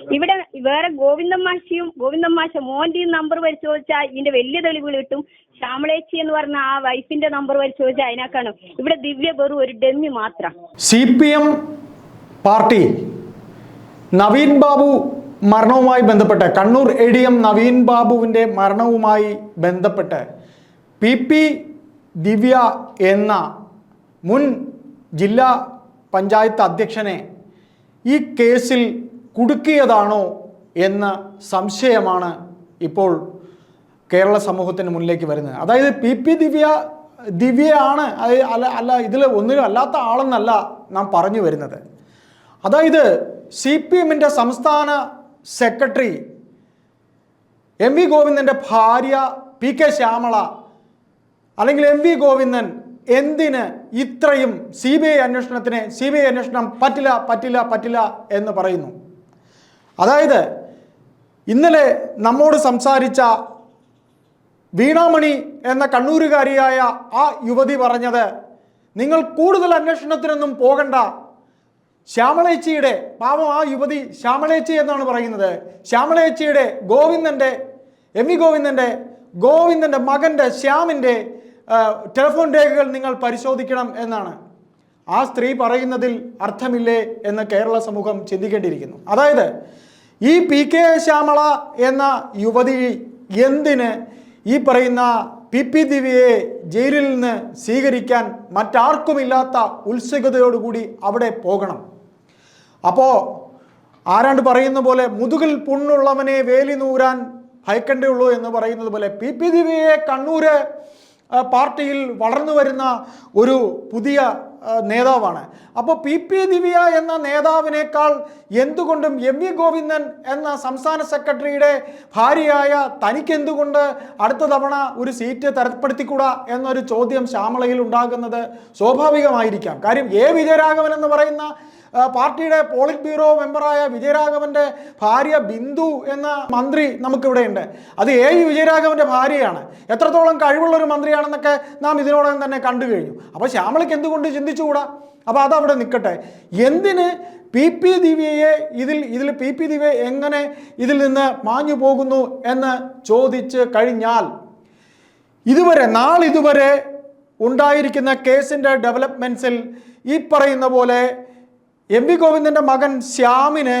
ഇവിടെ വേറെ ഗോവിന്ദൻ മാഷിയും ഗോവിന്ദൻ മാഷ മോന്റെയും നമ്പർ പരിശോധിച്ചാൽ ഇതിന്റെ വലിയ തെളിവുകൾ കിട്ടും. ശ്യാമളേച്ചി എന്ന് പറഞ്ഞ ആ വൈഫിന്റെ നമ്പർ പരിശോധിച്ചാൽ കാണും ഇവിടെ ദിവ്യ വെറും ഒരു ഡെമ്മി മാത്രം. C P M party Naveen Babu മരണവുമായി ബന്ധപ്പെട്ട് Kannur A D M Naveen ബാബുവിന്റെ മരണവുമായി ബന്ധപ്പെട്ട് പി പി ദിവ്യ എന്ന മുൻ ജില്ലാ പഞ്ചായത്ത് അധ്യക്ഷനെ ഈ കേസിൽ കുടുക്കിയതാണോ എന്ന സംശയമാണ് ഇപ്പോൾ കേരള സമൂഹത്തിന് മുന്നിലേക്ക് വരുന്നത്. അതായത് പി പി ദിവ്യ ദിവ്യയാണ് അല്ല അല്ല ഇതിൽ ഒന്നിനും അല്ലാത്ത ആളെന്നല്ല നാം പറഞ്ഞു വരുന്നത്. അതായത് സി പി എമ്മിന്റെ സംസ്ഥാന സെക്രട്ടറി എം വി ഗോവിന്ദന്റെ ഭാര്യ പി കെ ശ്യാമള അല്ലെങ്കിൽ എം വി ഗോവിന്ദൻ എന്തിന് ഇത്രയും സി ബി ഐ അന്വേഷണത്തിന് സി ബി ഐ അന്വേഷണം പറ്റില്ല പറ്റില്ല പറ്റില്ല എന്ന് പറയുന്നു? അതായത് ഇന്നലെ നമ്മോട് സംസാരിച്ച വീണാമണി എന്ന കണ്ണൂരുകാരിയായ ആ യുവതി പറഞ്ഞത് നിങ്ങൾ കൂടുതൽ അന്വേഷണത്തിനൊന്നും പോകണ്ട. ശ്യാമളേച്ചിയുടെ പാവം ആ യുവതി ശ്യാമളേച്ചി എന്നാണ് പറയുന്നത്. ശ്യാമളേച്ചിയുടെ ഗോവിന്ദന്റെ എം വി ഗോവിന്ദന്റെ ഗോവിന്ദന്റെ മകന്റെ ശ്യാമിന്റെ ടെലിഫോൺ രേഖകൾ നിങ്ങൾ പരിശോധിക്കണം എന്നാണ്. ആ സ്ത്രീ പറയുന്നതിൽ അർത്ഥമില്ലേ എന്ന് കേരള സമൂഹം ചിന്തിക്കേണ്ടിയിരിക്കുന്നു. അതായത് ഈ പി കെ ശ്യാമള എന്ന യുവതി എന്തിന് ഈ പറയുന്ന പി പി ദിവ്യയെ ജയിലിൽ നിന്ന് സ്വീകരിക്കാൻ മറ്റാർക്കുമില്ലാത്ത ഉത്സുകതയോടുകൂടി അവിടെ പോകണം? അപ്പോൾ ആരാണ്ട് പറയുന്ന പോലെ മുതുകിൽ പുണ്ണുള്ളവനെ വേലി നൂരാൻ ഭയക്കണ്ടേ എന്ന് പറയുന്നത് പോലെ പി പി ദിവ്യയെ കണ്ണൂര് പാർട്ടിയിൽ വളർന്നു വരുന്ന ഒരു പുതിയ നേതാവാണ്. അപ്പോൾ പി പി ദിവ്യ എന്ന നേതാവിനേക്കാൾ എന്തുകൊണ്ടും എം വി ഗോവിന്ദൻ എന്ന സംസ്ഥാന സെക്രട്ടറിയുടെ ഭാര്യയായ തനിക്ക് എന്തുകൊണ്ട് അടുത്ത തവണ ഒരു സീറ്റ് തരപ്പെടുത്തിക്കൂടാ എന്നൊരു ചോദ്യം ശ്യാമളയിൽ ഉണ്ടാകുന്നത് സ്വാഭാവികമായിരിക്കാം. കാര്യം എ വിജയരാഘവൻ എന്ന് പറയുന്ന പാർട്ടിയുടെ പോളിറ്റ് ബ്യൂറോ മെമ്പറായ വിജയരാഘവന്റെ ഭാര്യ ബിന്ദു എന്ന മന്ത്രി നമുക്കിവിടെ ഉണ്ട് അത് എ വി വിജയരാഘവന്റെ ഭാര്യയാണ്. എത്രത്തോളം കഴിവുള്ള ഒരു മന്ത്രിയാണെന്നൊക്കെ നാം ഇതിനോടകം തന്നെ കണ്ടു കഴിഞ്ഞു. അപ്പോൾ ശ്യാമളയ്ക്ക് എന്തുകൊണ്ട് ചിന്തിച്ചുകൂടാ? അപ്പോൾ അതവിടെ നിൽക്കട്ടെ. എന്തിന് പി പി ദിവ്യയെ ഇതിൽ ഇതിൽ പി പി ദിവ്യ എങ്ങനെ ഇതിൽ നിന്ന് മാഞ്ഞു പോകുന്നു എന്ന് ചോദിച്ച് കഴിഞ്ഞാൽ ഇതുവരെ നാളിതുവരെ ഉണ്ടായിരിക്കുന്ന കേസിന്റെ ഡെവലപ്മെന്റ്സിൽ ഈ പറയുന്ന പോലെ എം വി ഗോവിന്ദന്റെ മകൻ ശ്യാമിന്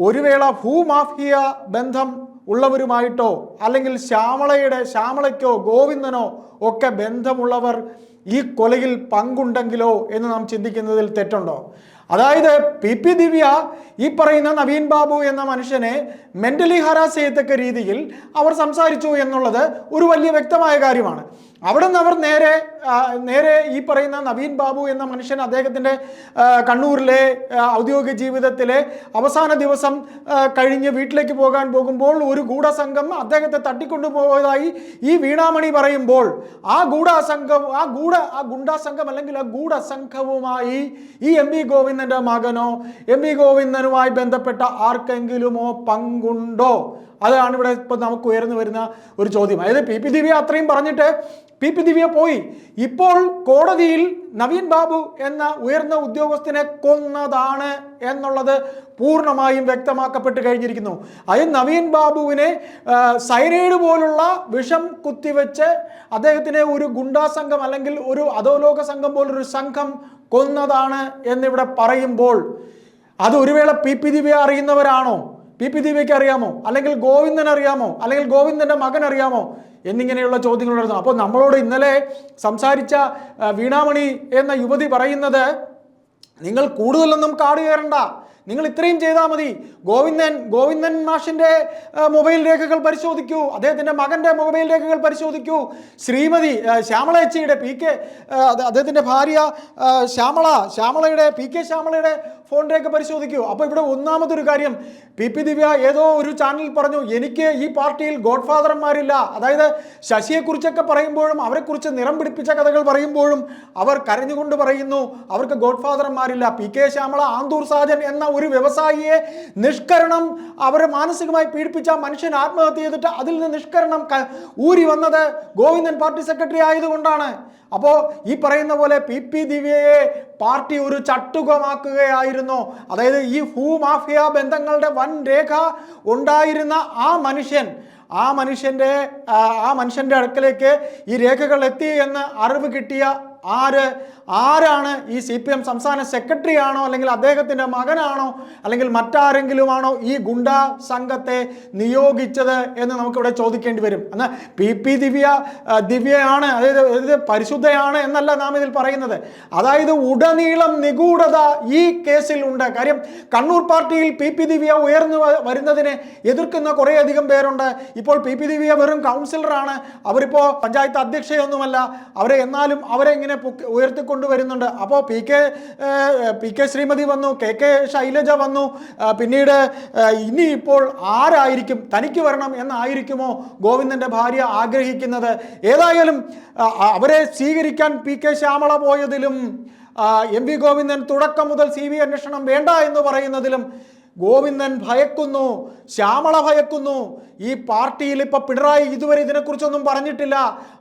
ഒരു വേള ഭൂമാഫിയ ബന്ധം ഉള്ളവരുമായിട്ടോ അല്ലെങ്കിൽ ശ്യാമളയുടെ ശ്യാമളയ്ക്കോ ഗോവിന്ദനോ ഒക്കെ ബന്ധമുള്ളവർ ഈ കൊലയിൽ പങ്കുണ്ടെങ്കിലോ എന്ന് നാം ചിന്തിക്കുന്നതിൽ തെറ്റുണ്ടോ? അതായത് പി. പി. ദിവ്യ ഈ പറയുന്ന നവീൻ ബാബു എന്ന മനുഷ്യനെ മെന്റലി ഹരാസ് ചെയ്യത്തക്ക രീതിയിൽ അവർ സംസാരിച്ചു എന്നുള്ളത് ഒരു വലിയ വ്യക്തമായ കാര്യമാണ്. അവിടെ നിന്ന് അവർ നേരെ നേരെ ഈ പറയുന്ന നവീൻ ബാബു എന്ന മനുഷ്യൻ അദ്ദേഹത്തിന്റെ കണ്ണൂരിലെ ഔദ്യോഗിക ജീവിതത്തിലെ അവസാന ദിവസം കഴിഞ്ഞ് വീട്ടിലേക്ക് പോകാൻ പോകുമ്പോൾ ഒരു ഗൂഢസംഘം അദ്ദേഹത്തെ തട്ടിക്കൊണ്ടുപോയതായി ഈ വീണാമണി പറയുമ്പോൾ ആ ഗൂഢസംഘം ആ ഗൂഢ ആ ഗുണ്ടാസംഘം അല്ലെങ്കിൽ ആ ഗൂഢസംഘവുമായി ഈ എം വി ഗോവിന്ദന്റെ മകനോ എം വി ഗോവിന്ദനുമായി ബന്ധപ്പെട്ട ആർക്കെങ്കിലുമോ പങ്കുണ്ടോ? അതാണ് ഇവിടെ ഇപ്പം നമുക്ക് ഉയർന്നു വരുന്ന ഒരു ചോദ്യം. അതായത് പി പി ദിവ്യ അത്രയും പറഞ്ഞിട്ട് പി പി ദിവ്യ പോയി. ഇപ്പോൾ കോടതിയിൽ നവീൻ ബാബു എന്ന ഉയർന്ന ഉദ്യോഗസ്ഥനെ കൊന്നതാണ് എന്നുള്ളത് പൂർണമായും വ്യക്തമാക്കപ്പെട്ട് കഴിഞ്ഞിരിക്കുന്നു. അത് നവീൻ ബാബുവിനെ സൈനൈഡ് പോലുള്ള വിഷം കുത്തിവെച്ച് അദ്ദേഹത്തിനെ ഒരു ഗുണ്ടാ സംഘം അല്ലെങ്കിൽ ഒരു അധോലോക സംഘം പോലൊരു സംഘം കൊന്നതാണ് എന്നിവിടെ പറയുമ്പോൾ അത് ഒരു വേള പി പി ദിവ്യ അറിയുന്നവരാണോ? പി പി ദീപയ്ക്ക് അറിയാമോ? അല്ലെങ്കിൽ ഗോവിന്ദൻ അറിയാമോ? അല്ലെങ്കിൽ ഗോവിന്ദന്റെ മകൻ അറിയാമോ? എന്നിങ്ങനെയുള്ള ചോദ്യങ്ങൾ ഉയർന്നു അപ്പോൾ നമ്മളോട് ഇന്നലെ സംസാരിച്ച വീണാമണി എന്ന യുവതി പറയുന്നത് നിങ്ങൾ കൂടുതലൊന്നും കാട് കയറണ്ട നിങ്ങൾ ഇത്രയും ചെയ്താൽ മതി. ഗോവിന്ദൻ ഗോവിന്ദൻ മാഷിന്റെ മൊബൈൽ രേഖകൾ പരിശോധിക്കൂ. അദ്ദേഹത്തിന്റെ മകന്റെ മൊബൈൽ രേഖകൾ പരിശോധിക്കൂ. ശ്രീമതി ആ, ശ്യാമളേച്ചിയുടെ പി കെ അദ്ദേഹത്തിന്റെ ഭാര്യ ശ്യാമള ശ്യാമളയുടെ പി കെ ശ്യാമളയുടെ ഫോൺ രേഖ പരിശോധിക്കൂ. അപ്പോൾ ഇവിടെ ഒന്നാമതൊരു കാര്യം പി പി ദിവ്യ ഏതോ ഒരു ചാനലിൽ പറഞ്ഞു എനിക്ക് ഈ പാർട്ടിയിൽ ഗോഡ് ഫാദർമാരില്ല അതായത് ശശിയെക്കുറിച്ചൊക്കെ പറയുമ്പോഴും അവരെക്കുറിച്ച് നിറം പിടിപ്പിച്ച കഥകൾ പറയുമ്പോഴും അവർ കരഞ്ഞുകൊണ്ട് പറയുന്നു അവർക്ക് ഗോഡ് ഫാദർമാരില്ല പി കെ ശ്യാമള ആന്തൂർ സാജൻ എന്ന ഒരു വ്യവസായിയെ നിഷ്കരണം അവരെ മാനസികമായി പീഡിപ്പിച്ച മനുഷ്യൻ ആത്മഹത്യ ചെയ്തിട്ട് അതിൽ നിന്ന് നിഷ്കരണം ഊരി വന്നത് ഗോവിന്ദൻ പാർട്ടി സെക്രട്ടറി ആയതുകൊണ്ടാണ്. അപ്പോൾ ഈ പറയുന്ന പോലെ പി പി ദിവ്യയെ പാർട്ടി ഒരു ചട്ടുകമാക്കുകയായിരുന്നു. അതായത് ഈ ഭൂമാഫിയ ബന്ധങ്ങളുടെ വൻ രേഖ ഉണ്ടായിരുന്ന ആ മനുഷ്യൻ ആ മനുഷ്യന്റെ ആ, മനുഷ്യന്റെ അടുക്കലേക്ക് ഈ രേഖകൾ എത്തി എന്ന് അറിവ് കിട്ടിയ ആര്? ആരാണ് ഈ സി പി എം സംസ്ഥാന സെക്രട്ടറി ആണോ അല്ലെങ്കിൽ അദ്ദേഹത്തിന്റെ മകനാണോ അല്ലെങ്കിൽ മറ്റാരെങ്കിലുമാണോ ഈ ഗുണ്ടാ സംഘത്തെ നിയോഗിച്ചത് എന്ന് നമുക്കിവിടെ ചോദിക്കേണ്ടി വരും. എന്നാൽ പി പി ദിവ്യ ദിവ്യയാണ് അതായത് പരിശുദ്ധയാണ് എന്നല്ല നാം ഇതിൽ പറയുന്നത്. അതായത് ഉടനീളം നിഗൂഢത ഈ കേസിൽ ഉണ്ട്. കാര്യം കണ്ണൂർ പാർട്ടിയിൽ പി പി ദിവ്യ ഉയർന്നു വരുന്നതിനെ എതിർക്കുന്ന കുറേയധികം പേരുണ്ട്. ഇപ്പോൾ പി പി ദിവ്യ വെറും കൗൺസിലറാണ്. അവരിപ്പോൾ പഞ്ചായത്ത് അധ്യക്ഷയൊന്നുമല്ല. അവരെ എന്നാലും അവരെ ഇങ്ങനെ പൊക്കി- ഉയർത്തിക്കൊണ്ടുവരുന്നുണ്ട് അപ്പോൾ P K P K Sreemathi വന്നു കെ കെ ശൈലജ വന്നു. പിന്നീട് ഇനി ഇപ്പോൾ ആരായിരിക്കും? തനിക്ക് വരണം എന്നായിരിക്കുമോ ഗോവിന്ദന്റെ ഭാര്യ ആഗ്രഹിക്കുന്നത്? ഏതായാലും അവരെ സ്വീകരിക്കാൻ പി കെ ശ്യാമള പോയതിലും എം വി ഗോവിന്ദൻ തുടക്കം മുതൽ സി ബി അന്വേഷണം വേണ്ട എന്ന് പറയുന്നതിലും ഗോവിന്ദൻ ഭയക്കുന്നു. ശ്യാമള ഭയക്കുന്നു. ഈ പാർട്ടിയിൽ ഇപ്പൊ പിണറായി ഇതുവരെ ഇതിനെക്കുറിച്ചൊന്നും പറഞ്ഞിട്ടില്ല.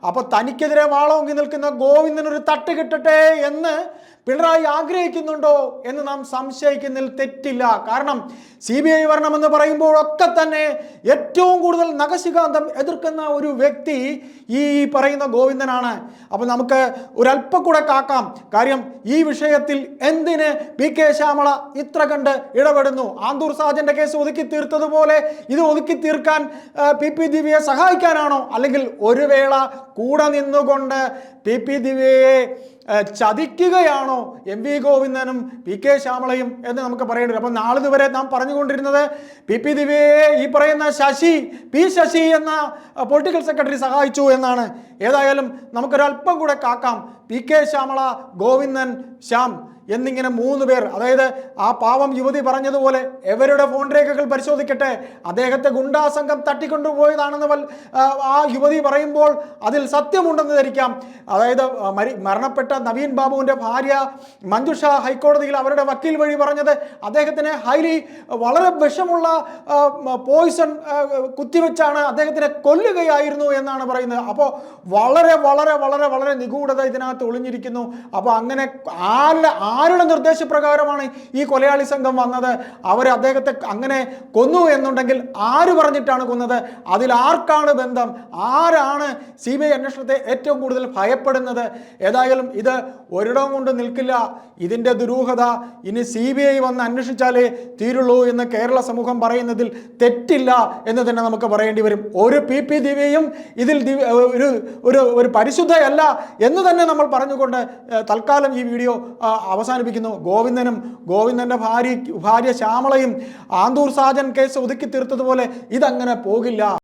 അപ്പൊ തനിക്കെതിരെ വാളോങ്ങി നിൽക്കുന്ന ഗോവിന്ദനൊരു തട്ട് കിട്ടട്ടെ എന്ന് പിണറായി ആഗ്രഹിക്കുന്നുണ്ടോ എന്ന് നാം സംശയിക്കുന്നതിൽ തെറ്റില്ല. കാരണം സി ബി ഐ വരണമെന്ന് പറയുമ്പോഴൊക്കെ തന്നെ ഏറ്റവും കൂടുതൽ നഖശികാന്തം എതിർക്കുന്ന ഒരു വ്യക്തി ഈ പറയുന്ന ഗോവിന്ദനാണ്. അപ്പോൾ നമുക്ക് ഒരല്പം കൂടെ കാക്കാം. കാര്യം ഈ വിഷയത്തിൽ എന്തിന് പി കെ ശ്യാമള ഇത്ര കണ്ട് ഇടപെടുന്നു? ആന്തൂർ സാജന്റെ കേസ് ഒതുക്കി തീർത്തതുപോലെ ഇത് ഒതുക്കി തീർക്കാൻ പി പി ദിവ്യയെ സഹായിക്കാനാണോ? അല്ലെങ്കിൽ ഒരു വേള കൂടെ നിന്നുകൊണ്ട് പി പി ദിവ്യയെ ചതിക്കുകയാണോ എം വി ഗോവിന്ദനും പി കെ ശ്യാമളയും എന്ന് നമുക്ക് പറയേണ്ടി അപ്പം നാളിതുവരെ നാം പറഞ്ഞുകൊണ്ടിരുന്നത് പി പി ദിവ്യയെ ഈ പറയുന്ന ശശി പി ശശി എന്ന പൊളിറ്റിക്കൽ സെക്രട്ടറി സഹായിച്ചു എന്നാണ്. ഏതായാലും നമുക്കൊരല്പം കൂടെ കാക്കാം. പി കെ ശ്യാമള ഗോവിന്ദൻ ശ്യാം എന്നിങ്ങനെ മൂന്ന് പേർ. അതായത് ആ പാവം യുവതി പറഞ്ഞതുപോലെ എവരുടെ ഫോൺ രേഖകൾ പരിശോധിക്കട്ടെ? അദ്ദേഹത്തെ ഗുണ്ടാ സംഘം തട്ടിക്കൊണ്ടുപോയതാണെന്ന് വൽ- ആ യുവതി പറയുമ്പോൾ അതിൽ സത്യമുണ്ടെന്ന് ധരിക്കാം. അതായത് മരി മരണപ്പെട്ട നവീൻ ബാബുവിന്റെ ഭാര്യ മഞ്ജുഷ ഹൈക്കോടതിയിൽ അവരുടെ വക്കീൽ വഴി പറഞ്ഞത് അദ്ദേഹത്തിന് ഹൈലി വളരെ വിഷമുള്ള പോയിസൺ കുത്തിവെച്ചാണ് അദ്ദേഹത്തിനെ കൊല്ലുകയായിരുന്നു എന്നാണ് പറയുന്നത്. അപ്പോൾ വളരെ വളരെ വളരെ വളരെ നിഗൂഢത ഇതിനകത്ത് ഒളിഞ്ഞിരിക്കുന്നു. അപ്പോൾ അങ്ങനെ ആരുടെ ആരുടെ നിർദ്ദേശപ്രകാരമാണ് ഈ കൊലയാളി സംഘം വന്നത്? അവർ അദ്ദേഹത്തെ അങ്ങനെ കൊന്നു എന്നുണ്ടെങ്കിൽ ആര് പറഞ്ഞിട്ടാണ് കൊന്നത്? അതിൽ ആർക്കാണ് ബന്ധം? ആരാണ് സി ബി ഐ അന്വേഷണത്തെ ഏറ്റവും കൂടുതൽ ഭയപ്പെടുന്നത്? ഏതായാലും ഇത് ഒരിടവും കൊണ്ട് നിൽക്കില്ല. ഇതിന്റെ ദുരൂഹത ഇനി സി ബി ഐ വന്ന് അന്വേഷിച്ചാലേ തീരുള്ളൂ എന്ന് കേരള സമൂഹം പറയുന്നതിൽ തെറ്റില്ല എന്ന് തന്നെ നമുക്ക് പറയേണ്ടി വരും. ഒരു പി പി ദിവ്യയും ഇതിൽ ഒരു ഒരു ഒരു പരിശുദ്ധയല്ല എന്ന് തന്നെ നമ്മൾ പറഞ്ഞുകൊണ്ട് തൽക്കാലം ഈ വീഡിയോ അവസാനിപ്പിക്കുന്നു. ഗോവിന്ദനും ഗോവിന്ദന്റെ ഭാര്യ ഭാര്യ ശ്യാമളയും ആന്തൂർ സാജൻ കേസ് ഒതുക്കി തീർത്തതുപോലെ ഇതങ്ങനെ പോകില്ല.